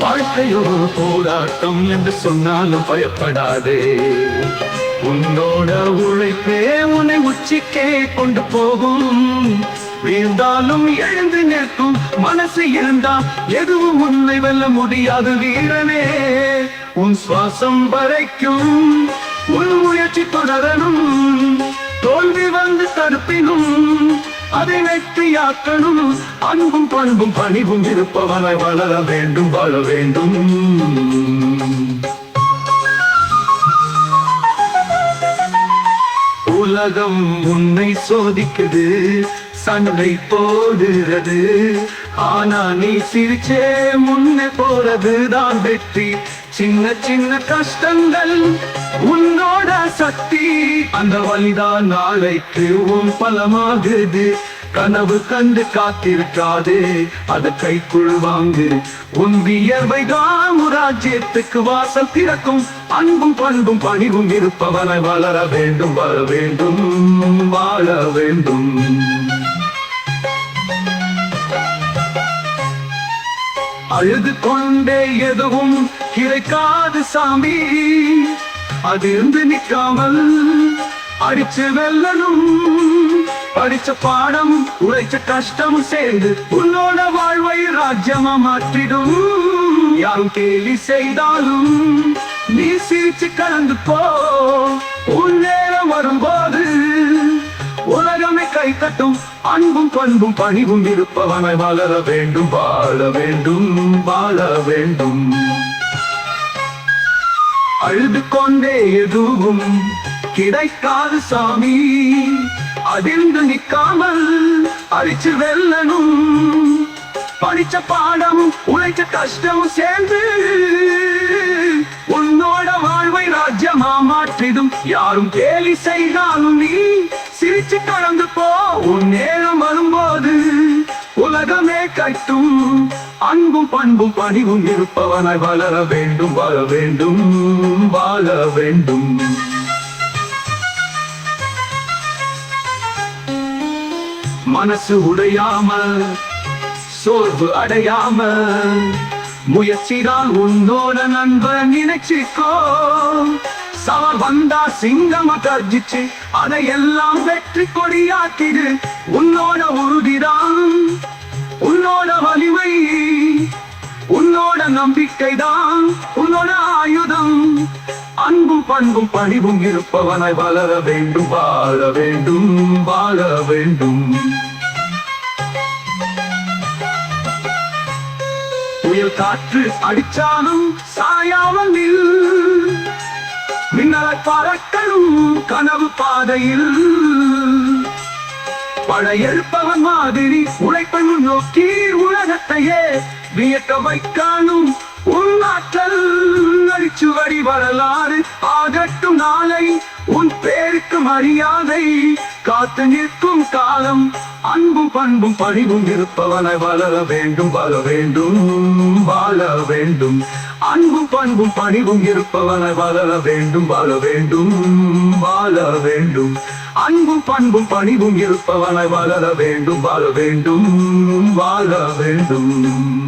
வாழ்க்கையோ போராட்டம் என்று சொன்னாலும் பயப்படாதே. உன்னோட உழைப்பே உன்னை உச்சிக்கே கொண்டு போகும். வீழ்ந்தாலும் எழுந்து நிற்கும் மனசு இருந்தா எதுவும் உன்னை வெல்ல முடியாது வீரனே. உன் சுவாசம் வரைக்கும் உன் முயற்சி தொடரணும். தோல்வி வந்து தடுப்பினும் அதை வெற்றியாக்கணும். அன்பும் பண்பும் பணிவும் இருப்பவனை வளர வேண்டும் வாழ வேண்டும். உலகம் உன்னை சோதிக்குது சண்டை போடுகிறது ஆனா நீ சிரிச்சே முன்னே போறது தான் வெற்றி. சின்ன சின்ன கஷ்டங்கள் உன்னோட சக்தி. அந்த வழிதான் நாளைக்கு உன் பலமாகுது. கனவு கண்டு காத்திருக்காதே அதை கைக்குள் வாங்கு. உன் வியர்வை ராஜ்யத்துக்கு வாசல் திறக்கும். அன்பும் பண்பும் பணிவும் இருப்பவனை வளர வேண்டும் வர வேண்டும் வாழ வேண்டும். அழுது கொண்டே எதுவும் கிடைக்காது சாமி. அது இருந்து நிற்காமல் அடிச்சு வெல்லணும். படிச்ச பாடம் உழைச்ச கஷ்டம் சேர்ந்து உன்னோட வாழ்வை ராஜ்யமா மாற்றிடும். யாரும் கேலி செய்தாலும் நீ சிரிச்சு கலந்து போ உன் நேரம் வரும்போது உலகமே கை தட்டும். அன்பும் பண்பும் பணிவும் இருப்பவனை வளர வேண்டும் வாழ வேண்டும் வாழ வேண்டும். அழுது கொண்டே எதுவும் கிடைக்காது சாமி அதிர்ந்து நிற்காமல் அழிச்சு வெல்லணும். படிச்ச பாடம் உழைச்ச கஷ்டம் சேர்ந்து உன்னோட வாழ்வை ராஜ்யமா மாற்றிடும். யாரும் கேலி செய்தாலும் நீ சிரிச்சு கடந்து போ. உன் நேரம் வரும்போது உலகமே கட்டும். அன்பும் பண்பும் பணிவும் இருப்பவனாய் வளர வேண்டும் வாழ வேண்டும் வாழ வேண்டும். மனசு உடையாம சோர்வு அடையாம முயற்சிதான் உன்னோட நண்பன் நினைச்சிக்கோ. சவால் வந்தா சிங்கம கர்ஜிச்சு அதையெல்லாம் வெற்றி கொடியாக்கிடு. உன்னோட உறுதிதான் உன்னோட வலிமை உன்னோட நம்பிக்கைதான் உன்னோட ஆயுதம். அன்பும் பண்பும் பணிவும் இருப்பவனை வளர வேண்டும் வாழ வேண்டும் வாழ வேண்டும். புயல் காற்று அடிச்சாலும் சாயாமல் நில். மின்னலை பறக்கணும் கனவு பாதையில். பழையெழுப்பவன் மாதிரி உழைப்பை நோக்கி உலகத்தையே வியக்க வைக்கானும் உன்னாற்றல். நரிச்சுவடி வரலாறு ஆகட்டும் நாளை. உன் பேருக்கு மரியாதை காத்து நிற்கும் காலம். அன்பும் பண்பும் பணிவும் இருப்பவனை வளர வேண்டும் வாழ வேண்டும் வாழ வேண்டும். அன்பும் பண்பும் பணிவும் இருப்பவனை வளர வேண்டும் வாழ வேண்டும் வாழ வேண்டும். அன்பும் பண்பும் பணிவும் இருப்பவனை வளர வேண்டும் வாழ வேண்டும் வாழ வேண்டும்.